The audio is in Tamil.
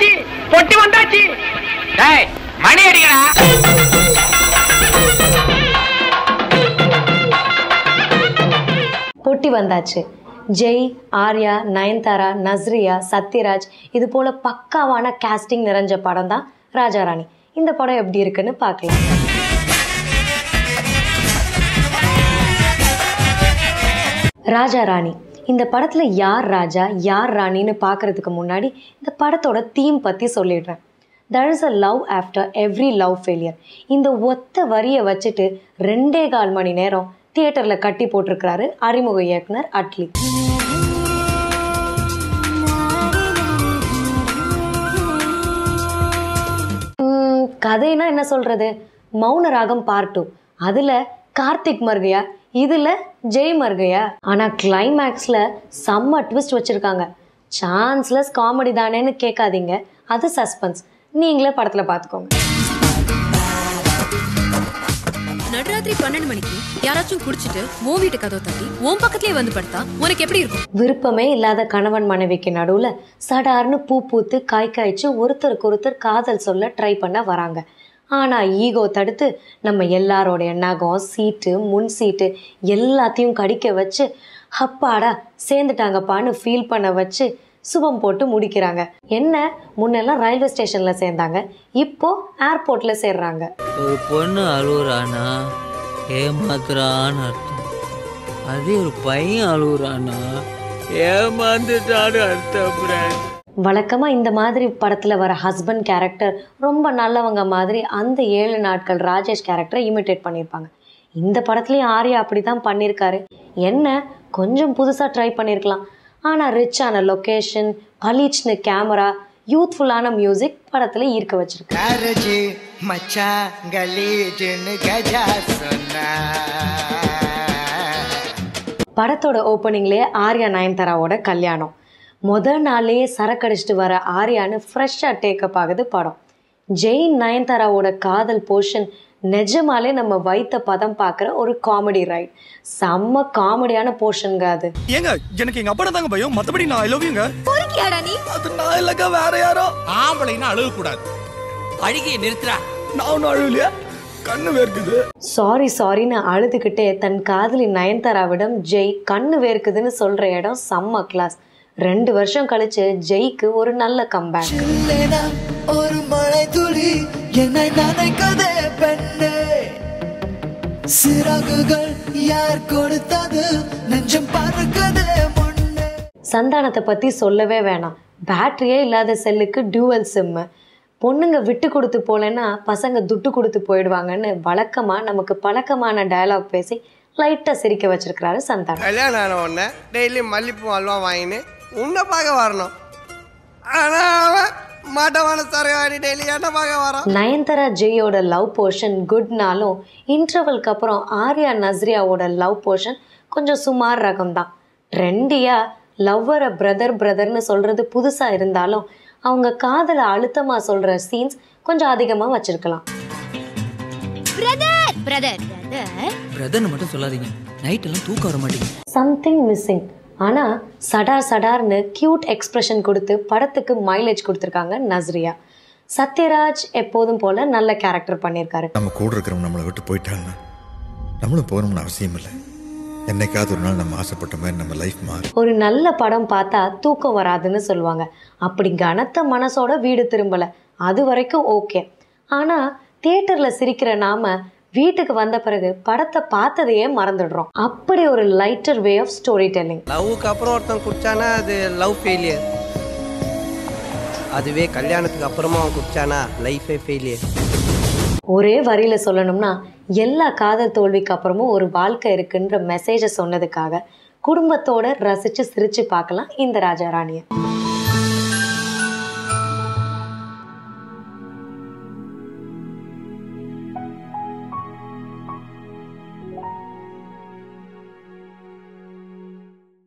வந்தாச்சு பொட்டி வந்தாச்சு. மணி அடிக்கடா. பொட்டி வந்தாச்சு. ஜெய் ஆர்யா நயன்தாரா நஸ்ரியா சத்யராஜ் இது போல பக்காவான casting நிறைஞ்ச படம் தான் ராஜாராணி. இந்த படம் எப்படி இருக்குன்னு பார்க்கலாம். ராஜாராணி இந்த படத்தில் யார் ராஜா யார் ராணின்னு பார்க்கறதுக்கு முன்னாடி இந்த படத்தோட தீம் பற்றி சொல்லிடுறேன். There is a love after every love failure இந்த ஒத்த வரியை வச்சுட்டு ரெண்டே கால் மணி நேரம் தியேட்டரில் கட்டி போட்டிருக்கிறாரு அறிமுக இயக்குனர் அட்லி. கதைனா என்ன சொல்கிறது மௌன ராகம் பார்ட் டூ அதில் கார்த்திக் மர்கையா? இதுல ஜெய் மர்கையா? ஆனா கிளைமேக்ஸ்ல செம்ம ட்விஸ்ட் வச்சிருக்காங்க. சான்ஸ்லெஸ் காமெடி தானேன்னு கேட்காதீங்க. அது சஸ்பென்ஸ் நீங்களே படத்துல பார்த்துக்கோங்க நடுராத்திரி பன்னெண்டு மணிக்கு யாராச்சும் குடிச்சிட்டு உன் வீட்டு கதவை தட்டி உன் பக்கத்துலயே வந்து படுத்தா உனக்கு எப்படி இருக்கும்? விருப்பமே இல்லாத கணவன் மனைவிக்கு நடுவுல சடார்னு பூ பூத்து காய் காய்ச்சி ஒருத்தருக்கு ஒருத்தர் காதல் சொல்ல ட்ரை பண்ண வராங்க. ஆனால் ஈகோ தடுத்து நம்ம எல்லாரோடைய நகம் சீட்டு முன் சீட்டு எல்லாத்தையும் கடிக்க வச்சு அப்பாடா சேர்ந்துட்டாங்கப்பான்னு ஃபீல் பண்ண வச்சு சுபம் போட்டு முடிக்கிறாங்க. என்ன? முன்னெல்லாம் ரயில்வே ஸ்டேஷன்ல சேர்ந்தாங்க. இப்போ ஏர்போர்ட்ல சேர்றாங்க. ஒரு பொண்ணு அழுகுறானா ஏமாத்துறான்னு அர்த்தம். அதே ஒரு பையன் அழுகுறானா ஏமாந்துட்டான்னு அர்த்தம் friend. வழக்கமா இந்த மாதிரி படத்துல வர ஹஸ்பண்ட் கேரக்டர் ரொம்ப நல்லவங்க மாதிரி அந்த ஏழு நாட்கள் ராஜேஷ் கேரக்டரை இமிட்டேட் பண்ணியிருப்பாங்க. இந்த படத்துலயும் ஆர்யா அப்படிதான் பண்ணியிருக்காரு. என்ன? கொஞ்சம் புதுசா ட்ரை பண்ணியிருக்கலாம். ஆனா ரிச்சான லொகேஷன் பளிச்னு கேமரா யூத்ஃபுல்லான மியூசிக் படத்துல ஈர்க்க வச்சிருக்கு. படத்தோட ஓப்பனிங்லேயே ஆர்யா நயன்தாராவோட கல்யாணம். முத நாள்லயே சரக்கடிச்சிட்டு வர ஆர்யான்னு ஃப்ரெஷ்ஷாக டேக்கப் ஆகுது படம். ஜெயின் நயன்தாராவோட காதல் போர்ஷன் நிஜமாலே நம்ம வைத்த பதம் பார்க்குற ஒரு காமெடி ரைட் செம்ம காமெடியான போர்ஷனுங்க அது. ஏங்க எனக்கு எங்க அப்பா தாங்க பயம். மத்தபடி நான் ஐ லவ் யூங்க அது நான் இல்லக்கா வேற யாரோ. ஆம்பளைன்னா அழுக கூடாது அழுகையை நிறுத்துறா நான் ஒன்னும் அழுவலையா கண்ணு வேர்க்குது. சாரி சாரின்னு அழுதுகிட்டே தன் காதலி நயன்தாராவிடம் ஜெய் கண்ணு வேர்க்குதுன்னு சொல்ற இடம் செம்ம கிளாஸ் ரெண்டு வருஷம் கழிச்சு ஜெய்க்கு ஒரு நல்ல கம்பேக் ஒரு மழை துளி என்னை நினைக்கதே பெண்ணே. சிறகுகள் யார் கொடுத்தது? நெஞ்சம் பறக்கதே சந்தானத்தை பற்றி சொல்லவே வேணாம். பேட்டரியே இல்லாத செல்லுக்கு டியூவல் சிம்மு பொண்ணுங்க விட்டு கொடுத்து போலன்னா பசங்க துட்டு கொடுத்து போயிடுவாங்கன்னு வழக்கமாக நமக்கு பழக்கமான டயலாக் பேசி லைட்டாக சிரிக்க வச்சிருக்கிறாரு சந்தானம். கல்யாணம் ஆன உடனே டெய்லி மல்லிப்பூ அல்வா வாங்கின்னு உன்னை பார்க்க வரணும். ஆனா அவன் மாட்டவான சரகாடி டெய்லி என்ன பார்க்க வரான். நயன்தாரா ஜெயோட லவ் போர்ஷன் குட்னாலும் இன்டர்வல்க்கு அப்புறம் ஆர்யா நஸ்ரியாவோட லவ் போர்ஷன் கொஞ்சம் சுமார் ரகம் தான் ட்ரெண்டியாக லவ்வரை பிரதர் பிரதர்னு சொல்கிறது புதுசாக இருந்தாலும் அவங்க காதலை அழுத்தமாக சொல்கிற சீன்ஸ் கொஞ்சம் அதிகமாக வச்சிருக்கலாம். பிரதர் பிரதர் பிரதர் பிரதர்னு மட்டும் சொல்லாதீங்க. நைட் எல்லாம் தூக்கம் வர மாட்டேங்குது. சம்திங் மிஸ்ஸிங் ஆனால் சடார் சடார்னு க்யூட் எக்ஸ்பிரஷன் கொடுத்து படத்துக்கு மைலேஜ் கொடுத்துருக்காங்க நஸ்ரியா. சத்யராஜ் எப்போதும் போல நல்ல கேரக்டர் பண்ணியிருக்காரு. நம்ம கூட இருக்கிறவங்க நம்மளை விட்டு போயிட்டாங்கன்னா நம்மளும் போகணும்னு அவசியம் இல்லை. என்னைக்காவது ஒரு நாள் நம்ம ஆசைப்பட்ட மாதிரி நம்ம லைஃப் மாறும் ஒரு நல்ல படம் பார்த்தா தூக்கம் வராதுன்னு சொல்லுவாங்க. அப்படி கனத்த மனசோட வீடு திரும்பல. அது வரைக்கும் ஓகே ஆனா தியேட்டர்ல சிரிக்கிற நாம வீட்டுக்கு வந்த பிறகு படத்தை பார்த்ததையே மறந்துடுறோம். அப்படி ஒரு lighter way of storytelling லவ்வுக்கு அப்புறம் ஒருத்தன் குடிச்சானா அது லவ் ஃபெயிலியர் அதுவே கல்யாணத்துக்கு அப்புறமா அவன் குடிச்சானா லைஃபே ஃபெயிலியர் ஒரே வரியில சொல்லணும்னா எல்லா காதல் தோல்விக்கு அப்புறமும் ஒரு வாழ்க்கை இருக்குன்ற மெசேஜை சொன்னதுக்காக குடும்பத்தோட ரசிச்சு சிரிச்சு பார்க்கலாம் இந்த ராஜா ராணியை.